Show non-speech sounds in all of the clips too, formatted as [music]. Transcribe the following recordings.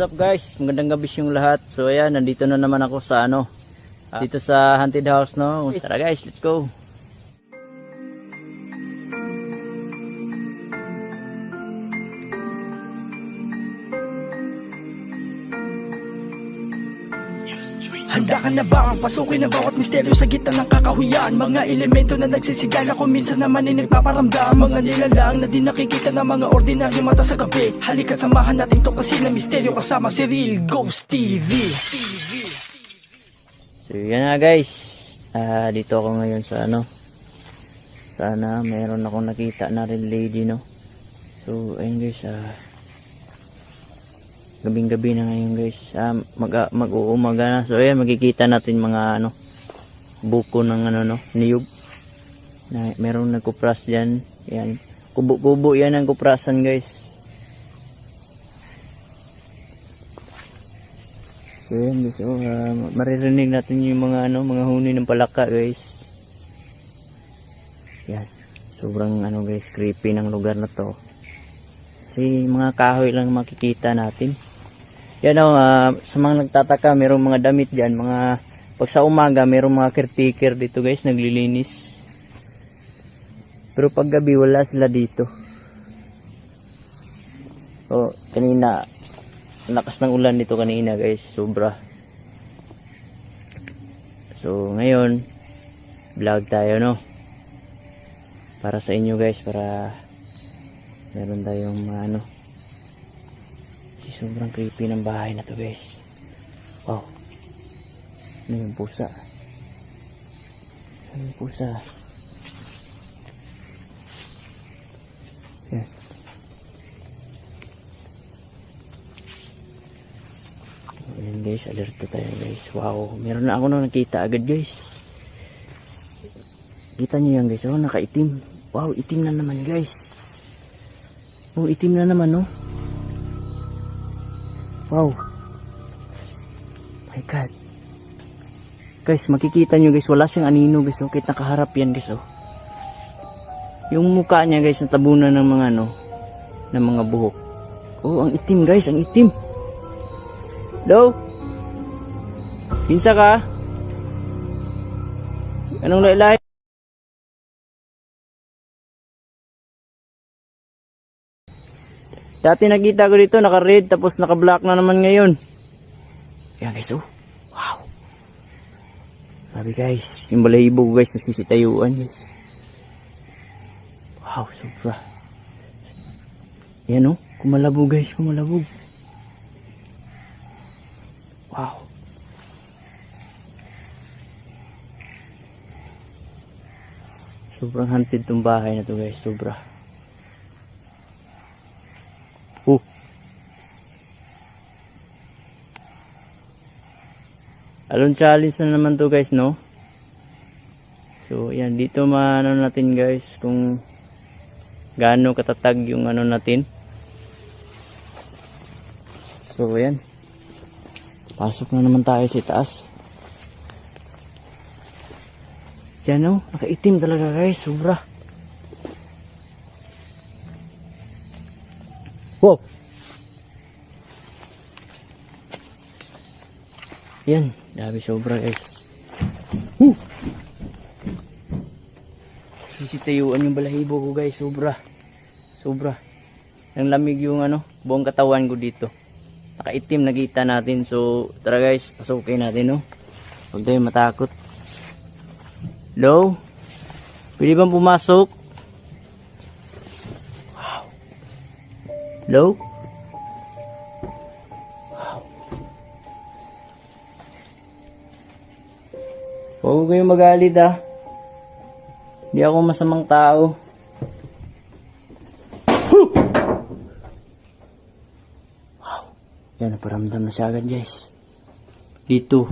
What's up guys? Magandang gabi yung lahat. So ayan, nandito na naman ako sa ano, ah, dito sa haunted house no. Tara guys, let's go. Handa ka na ba ang pasukin ang bawat misteryo sa gitna ng kakahuyan Mga elemento na nagsisigala kung minsan naman ay nagpaparamdam Mga nilalang na di nakikita ng mga ordinaryo mata sa gabi Halika't samahan natin to kasi na misteryo kasama si Real Ghost TV So yan na guys. Ah, dito ako ngayon sa ano. Sana meron akong nakita na rin lady no. So ayun guys, ah gabing-gabi na ngayon guys. Ah, mag mag-uumaga na. So ayan, makikita natin mga ano buko ng ano no, niyog. Na merong nagkupras diyan. Yan. Kubo-kubo yan ang kuprasan guys. So yan guys, oh, ah, maririnig natin yung mga ano, mga huni ng palaka guys. Yan. Sobrang ano guys, creepy ng lugar na to. Kasi mga kahoy lang makikita natin. Yan oh, ah, sa mga nagtataka, merong mga damit diyan, mga pag sa umaga, merong mga caretaker dito guys, naglilinis. Pero pag gabi, wala sila dito. Oh, kanina, lakas ng ulan dito kanina guys sobra so ngayon vlog tayo no para sa inyo guys para meron tayong mga ano kasi sobrang creepy ng bahay na to guys wow ano yung pusa ano yung pusa yan Ayan guys, alerto tayo guys. Wow, meron na ako na nakita agad guys. Kita niyo yan guys, oh nakaitim. Wow, itim na naman guys. Oh, itim na naman no. Wow. My God. Guys, makikita nyo guys, wala siyang anino guys, oh. Nakaharap yan guys, oh. Yung mukha niya guys, natabunan ng mga ano, ng mga buhok. Oh, ang itim guys, ang itim. Hello? Pinsa ka? Anong lailay? Dati nakita ko dito, naka-red, tapos naka-black na naman ngayon. Yan guys, oh. Wow. Sabi guys, yung balahibo guys, nasisitayuan guys. Wow, sobra. Yan oh, kumalabog guys, kumalabog. Wow. Sobrang haunted tong bahay na to guys, sobra. Alon challenge na naman to guys, no? So, yan. Dito maano natin guys kung gaano katatag yung ano natin. So, yan. Pasok na naman tayo sa taas. Diyan oh, nakaitim talaga guys, sobra. Wow! Yan, dami sobra guys. Woo! Sisitayuan yung balahibo ko guys, sobra. Sobra. Ang lamig yung ano, buong katawan ko dito. Nakaitim nakita natin. So tara guys pasukin natin no? Huwag tayo matakot. Hello? Pwede bang pumasok? Wow. Hello huwag kayong magalit ah hindi ako masamang tao Yan, naparamdam na siya agad guys. Dito.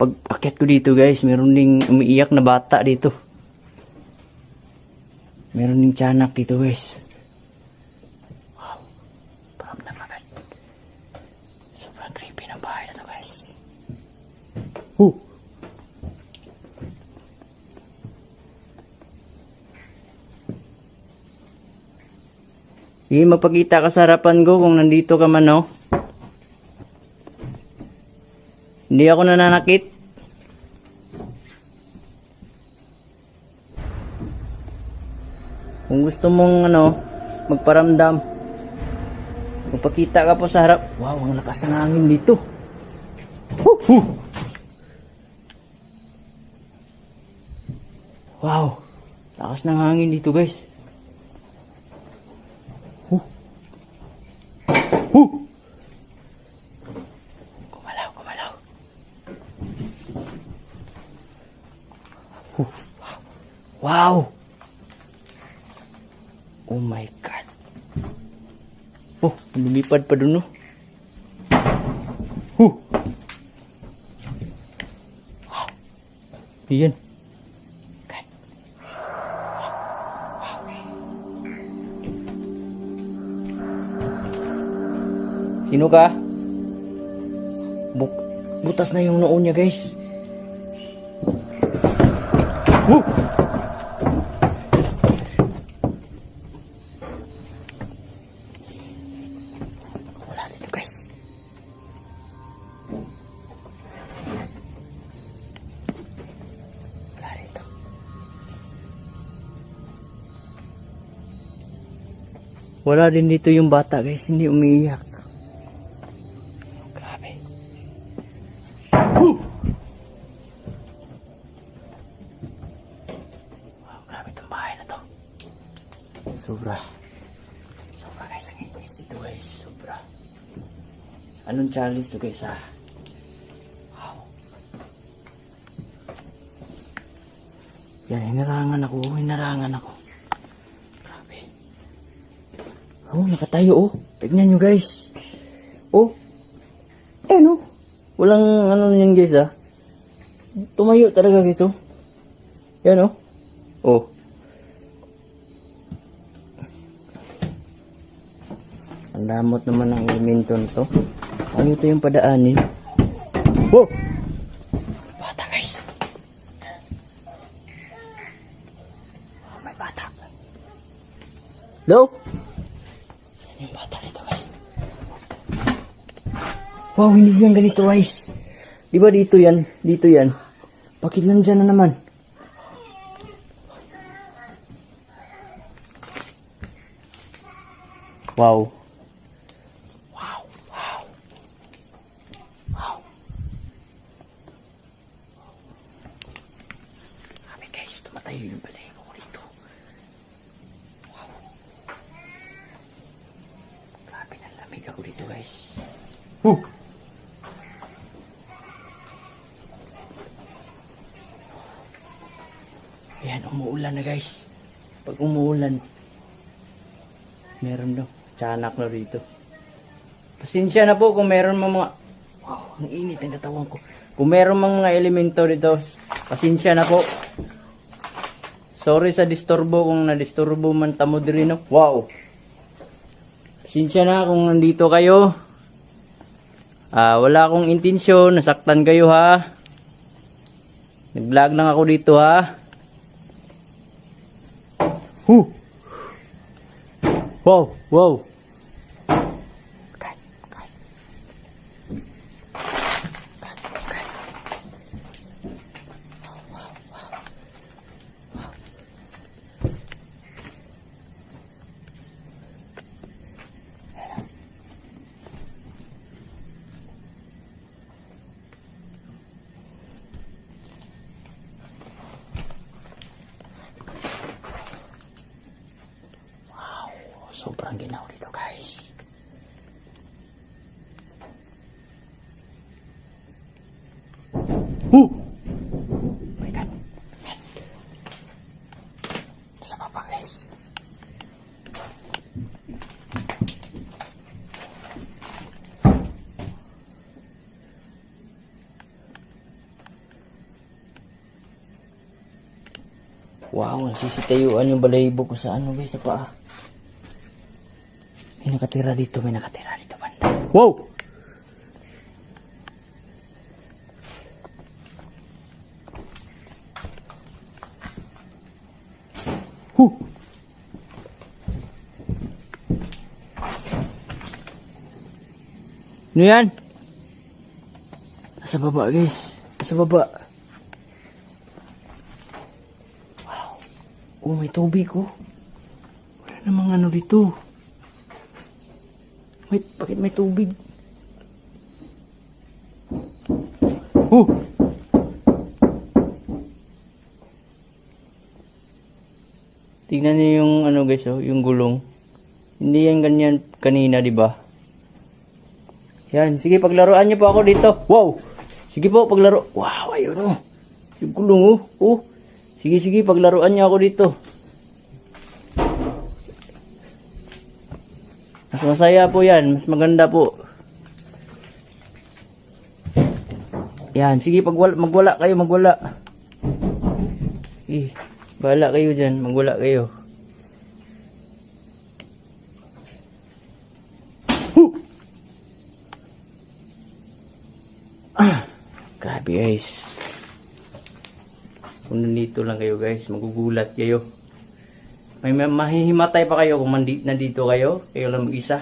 Pag akyat ko dito guys, meron ding umiiyak na bata dito. Meron ding tiyanak dito guys. Wow. Paramdam agad. Sobrang creepy ng bahay na to guys. Huh. Sige, magpakita ka sa harapan ko kung nandito ka man, no? Hindi ako nananakit. Kung gusto mong ano, magparamdam, magpakita ka po sa harap. Wow, ang lakas ng hangin dito. Woo. Wow, lakas ng hangin dito guys. Woo. Woo. Kumalaw, kumalaw. Woo. Wow. Oh my God. Oh, lumipad pa dun, no? Huh. Wow. Iyan. God. Sino ka? Buk butas na yung noo niya, guys. Woo! Wala dito guys. Wala dito. Wala din dito yung bata guys, hindi umiiyak. Grabe. Woo! Wow, grabe itong bahay na to. Sobra. Sobra guys, ang inis dito guys. Sobra. Anong challenge to guys ah? Wow. Yan, hinarangan ako. Hinarangan ako. Grabe. Oh, nakatayo oh. Tignan nyo guys. Oh. Eh no. Walang ano yan guys ah. Tumayo talaga guys oh. Yan oh. Oh. Ang damot naman ng elemento nito. Ito yung padaanin? Wow! Bata guys! Oh, may bata. Hello? Yung bata nito guys? Wow, hindi yan ganito guys. Di ba dito yan? Dito yan. Bakit nandyan na naman? Wow. Grabe guys, tumatayo yung balahibo ko dito. Wow. Grabe lamig ako dito guys. Huh. Ayan, umuulan na guys. Pag umuulan, meron daw. Tiyanak na rito. Pasensya na po kung meron mga... Wow, ang init ang katawan ko. Kung meron mga elemento dito, pasensya na po. Sorry sa disturbo kung na-disturbo man tamo diri no. Wow. Pasensya na kung nandito kayo. Ah, wala akong intensyon, nasaktan kayo ha. Nag-vlog lang ako dito ha. Huh. Wow, wow. Sobrang ginaw dito guys. Oh! My God. Nasa baba guys. Wow, nagsisitayuan yung balahibo ko sa ano guys, sa paa. May nakatira dito, may nakatira dito banda. Wow! Huh! Ano yan? Nasa baba guys. Nasa baba. Wow. Oh, may tubig oh. Wala namang ano dito. Wait, bakit may tubig? Oh! Tingnan niyo yung ano guys oh, yung gulong. Hindi yan ganyan kanina, di ba? Yan, sige paglaruan niyo po ako dito. Wow! Sige po, paglaro. Wow, ayun oh. Yung gulong oh. Oh. Sige, sige, paglaruan niyo ako dito. Masaya po yan. Mas maganda po. Yan, sige, pag wala, magwala kayo, magwala. Eh, bahala kayo dyan, magwala kayo. Huh! Ah, grabe guys. Kung nandito lang kayo guys, magugulat kayo. May ma- mahihimatay pa kayo kung nandito kayo, kayo lang mag-isa.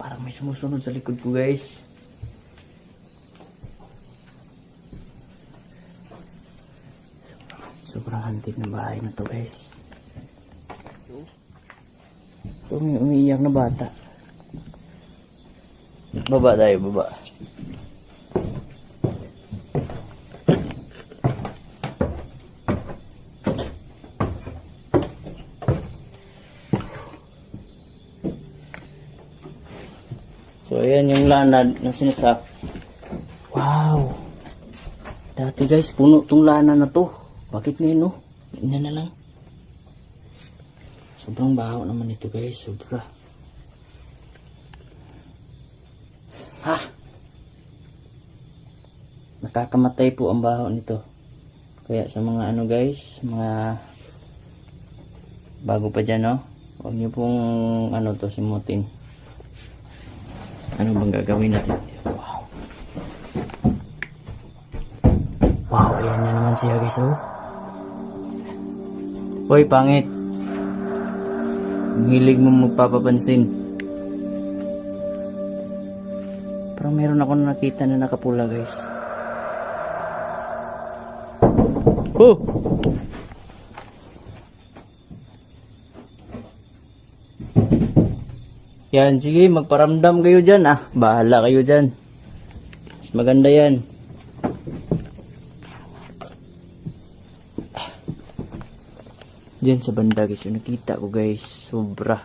Parang may sumusunod sa likod ko guys. Sobrang hantik ng bahay na to guys. Ito may umiiyak na bata. Baba tayo, baba. So, ayan yung lanad na sinasak. Wow! Dati guys, puno tong lana na to. Bakit ngayon no? Ganyan na lang. Sobrang baho naman ito guys. Sobra. Ha? Nakakamatay po ang baho nito. Kaya sa mga ano guys, mga bago pa dyan no, huwag niyo pong ano to simutin. Ano bang gagawin natin? Wow. Wow, ayan na naman siya guys oh. Hoy, pangit. Ang hilig mo magpapapansin. Parang meron ako nakita na nakapula guys. Oh! Yan, sige, magparamdam kayo dyan ah. Bahala kayo dyan. Mas maganda yan. Diyan sa banda guys, nakita ko guys, sobra.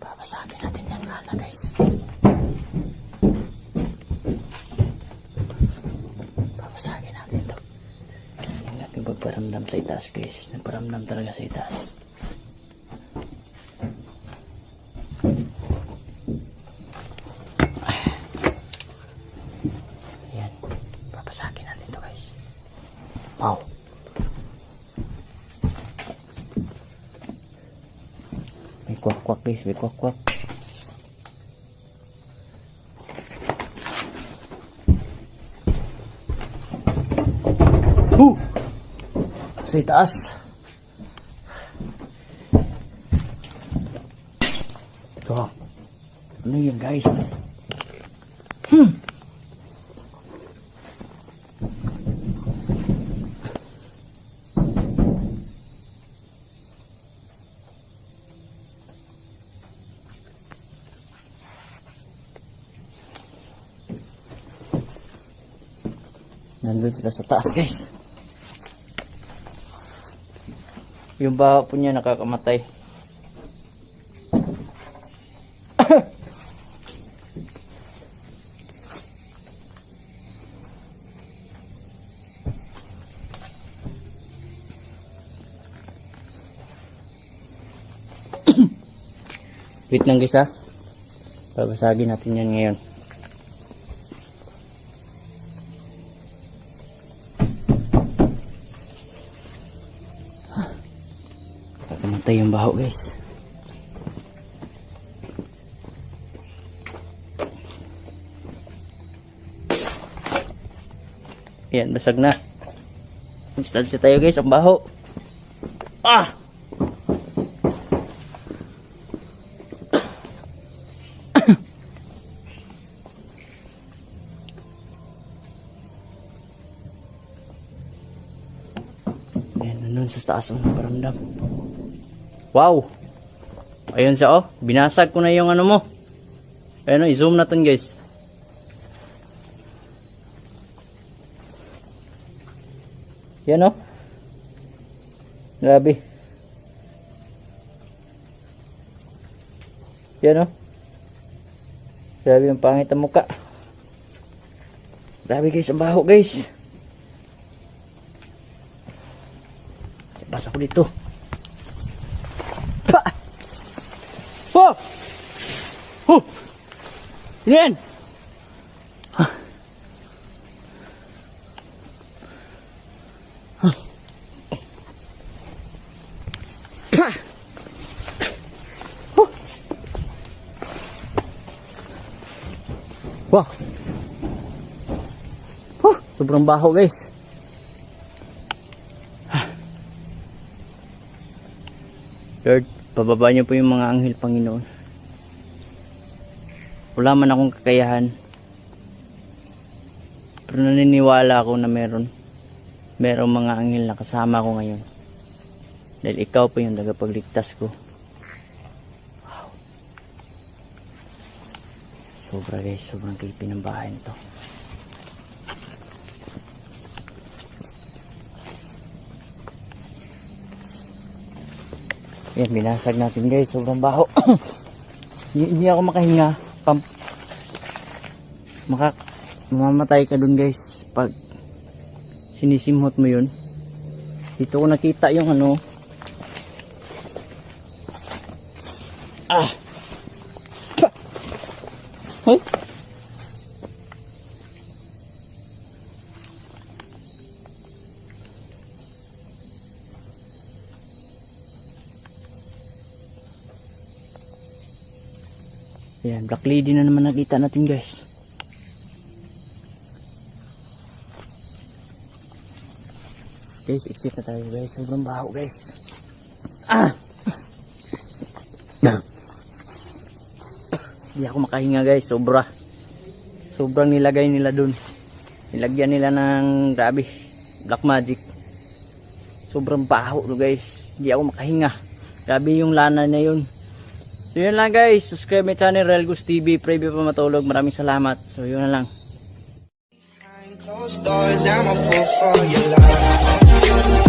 Babasagin yung lana guys. Babasagin natin to. Yung natin pagparamdam sa itaas guys. Nagparamdam talaga sa itaas. Ayan. Babasagin natin to guys. Wow. May kwak-kwak guys. May kwak-kwak. Uh! Sa itaas. Ito. Ano yun guys? Hmm. Nandun sila sa taas guys. Yung baho po niya nakakamatay. [coughs] Wait lang guys ha. Babasagin natin yan ngayon. Patay yung baho guys. Yan, basag na. Instansya tayo guys, ang baho. Ah! [coughs] Ayan, nandun sa taas ang paramdam. Wow! Ayun siya oh. Binasag ko na yung ano mo. Ayun oh, i-zoom natin guys. Yan oh. Grabe. Yan oh. Grabe yung pangit ang muka. Grabe guys, ang baho guys. Basa ko dito. Oh! Oh! Yan! Ah. Pa! Oh! Wow! Oh, sobrang baho guys. Pababa niyo po yung mga anghel, Panginoon. Wala man akong kakayahan. Pero naniniwala ako na meron. Merong mga anghel na kasama ko ngayon. Dahil ikaw po yung tagapagligtas ko. Wow. Sobra guys, sobrang creepy ng bahay nito. Yan, binasag natin guys. Sobrang baho. [clears throat] hindi, ako makahinga. Pam Maka mamamatay ka dun guys. Pag sinisimhot mo yun. Dito ko nakita yung ano. Ah! Ayan, black lady na naman nakita natin guys. Guys, exit na tayo guys. Sobrang baho guys. Ah! Hindi ako makahinga guys. Sobra. Sobrang nilagay nila dun. Nilagyan nila ng grabe. Black magic. Sobrang baho guys. Hindi ako makahinga. Grabe yung lana na yun. So yun lang guys, subscribe my channel Relgus TV, pray pa matulog. Maraming salamat. So yun na lang. Closed doors, I'm a fool for your love.